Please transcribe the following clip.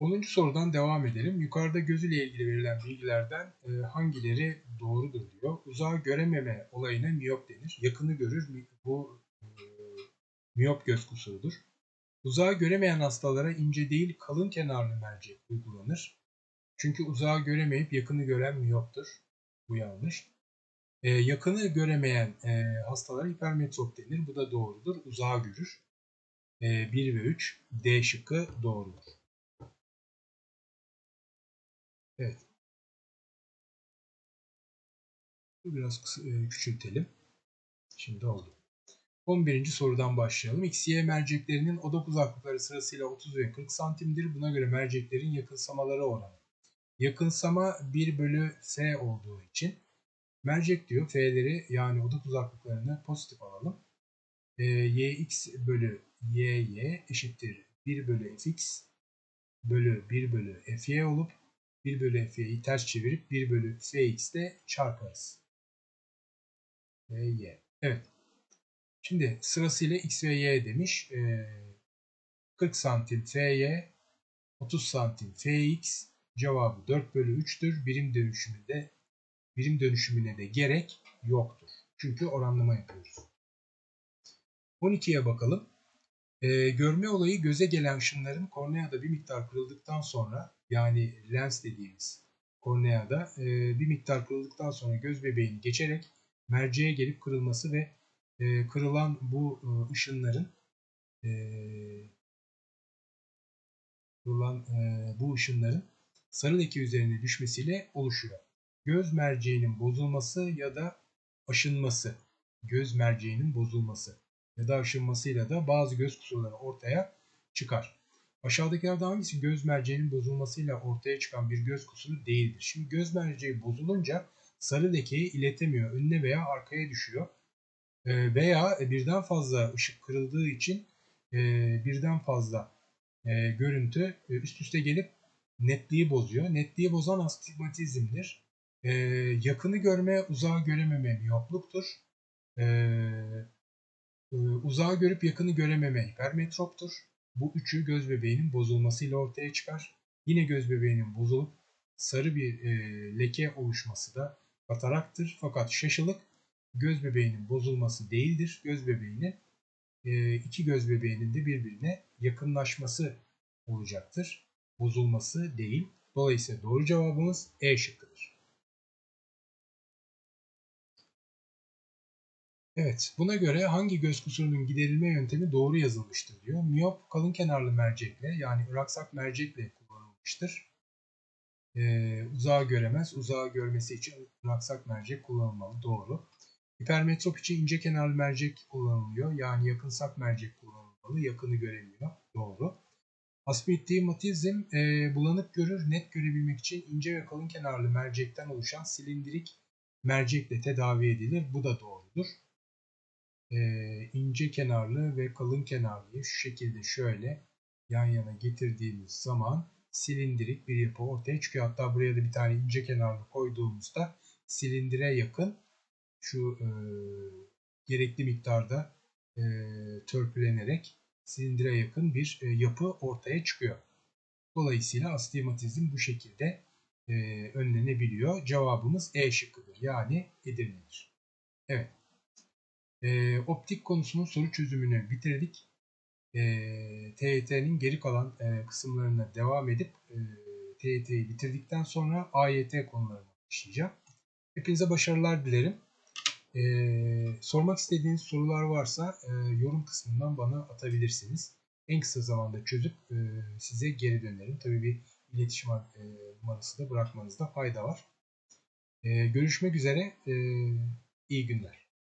10. sorudan devam edelim. Yukarıda gözüyle ilgili verilen bilgilerden e, hangileri doğrudur diyor. Uzağı görememe olayına miyop denir. Yakını görür. Bu e, miyop göz kusurudur. Uzağı göremeyen hastalara ince değil kalın kenarlı mercek uygulanır. Çünkü uzağı göremeyip yakını gören miyoptur. Bu yanlış. E, yakını göremeyen e, hastalara hipermetrop denir. Bu da doğrudur. Uzağı görür. E, 1 ve 3 D şıkkı doğrudur. Evet. Biraz e, küçültelim. Şimdi oldu. 11. sorudan başlayalım. X, Y merceklerinin odak uzaklıkları sırasıyla 30 ve 40 santimdir. Buna göre merceklerin yakınsamaları oranı. Yakınsama 1 bölü F olduğu için mercek diyor F'leri yani odak uzaklıklarını pozitif alalım. E, Yx bölü Yy eşittir 1 bölü Fx bölü 1 bölü Fy olup 1 bölü Fy'yi ters çevirip 1 bölü Fx de çarparız. Fy. Evet. Şimdi sırasıyla x ve y demiş. Ee, 40 santim Fy, 30 santim Fx. Cevabı 4 bölü 3'tür. Birim dönüşümünde birim dönüşümüne de gerek yoktur. Çünkü oranlama yapıyoruz. 12'ye bakalım. Ee, görme olayı göze gelen ışınların korneada bir miktar kırıldıktan sonra yani lens dediğimiz korneada e, bir miktar kırıldıktan sonra göz bebeğini geçerek merceğe gelip kırılması ve e, kırılan bu e, ışınların e, kırılan e, bu ışınların sarı leke üzerine düşmesiyle oluşuyor. Göz merceğinin bozulması ya da aşınması, göz merceğinin bozulması ya da aşınmasıyla da bazı göz kusurları ortaya çıkar. Aşağıdakilerden hangisi göz merceğinin bozulmasıyla ortaya çıkan bir göz kusuru değildir? Şimdi göz merceği bozulunca sarı lekeyi iletemiyor. Önüne veya arkaya düşüyor. Ee, veya birden fazla ışık kırıldığı için e, birden fazla e, görüntü e, üst üste gelip netliği bozuyor. Netliği bozan astigmatizmdir. Yakını görme, uzağı görememe miyopluktur. Uzağı görüp yakını görememe hipermetroptur. Bu üçü göz bebeğinin bozulmasıyla ortaya çıkar. Yine göz bebeğinin bozulup sarı bir e, leke oluşması da kataraktır. Fakat şaşılık göz bebeğinin bozulması değildir. Göz bebeğinin e, iki göz bebeğinin de birbirine yakınlaşması olacaktır. Bozulması değil. Dolayısıyla doğru cevabımız E şıkkıdır. Evet, buna göre hangi göz kusurunun giderilme yöntemi doğru yazılmıştır diyor. Miyop kalın kenarlı mercekle yani ıraksak mercekle kullanılmıştır. Ee, uzağı göremez, uzağı görmesi için ıraksak mercek kullanılmalı. Doğru. Hipermetrop için ince kenarlı mercek kullanılıyor. Yani yakınsak mercek kullanılmalı. Yakını göremiyor. Doğru. Astigmatizm e, bulanık görür, net görebilmek için ince ve kalın kenarlı mercekten oluşan silindirik mercekle tedavi edilir. Bu da doğrudur e, ince kenarlı ve kalın kenarlıyı şu şekilde şöyle yan yana getirdiğimiz zaman silindirik bir yapı ortaya çıkıyor. Hatta buraya da bir tane ince kenarlı koyduğumuzda silindire yakın şu e, gerekli miktarda e, törpülenerek silindire yakın bir e, yapı ortaya çıkıyor. Dolayısıyla astigmatizm bu şekilde e, önlenebiliyor. Cevabımız E şıkkıdır. Yani Edirne'dir. Evet. E, optik konusunun soru çözümünü bitirdik. E, TYT'nin geri kalan e, kısımlarına devam edip e, TYT'yi bitirdikten sonra AYT konularını işleyeceğim. Hepinize başarılar dilerim. E, sormak istediğiniz sorular varsa e, yorum kısmından bana atabilirsiniz. En kısa zamanda çözüp e, size geri dönerim. Tabii bir iletişim e, numarası da bırakmanızda fayda var. E, görüşmek üzere. E, iyi günler.